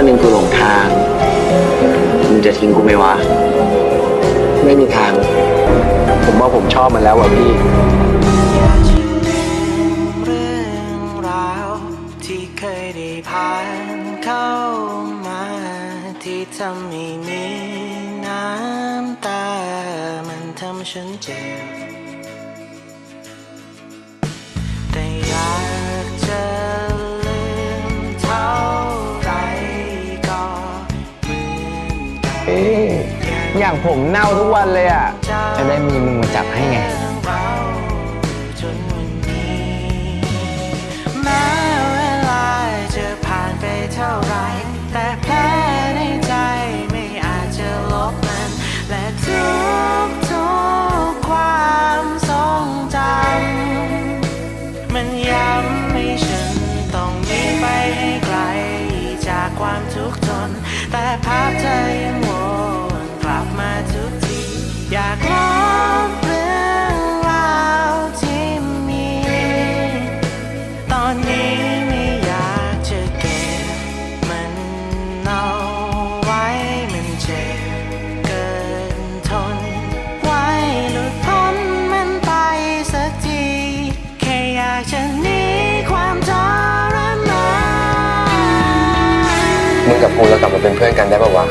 ันหนึ่งกูหลงทาง มึงจะทิ้งกูไหมวะ ไม่มีทาง ผมว่าผมชอบมันแล้วว่ะพี่ เรื่องราวที่เคยได้ผ่านเข้ามาที่ทำให้มีน้ำตา มันทำฉันเจ็บ อย่างผมเน่าทุกวันเลยอะ จะได้มีมึงมาจับให้ไง แม้เวลาจะผ่านไปเท่าไร แต่แผลในใจไม่อาจจะลบมัน และทุกทุกความทรงจำมันย้ำให้ฉันต้องหนีไปให้ไกล จากความทุกข์ทนแต่ภาพเธอ มึงกับกูเรากลับมาเป็นเพื่อนกันได้ป่าวะ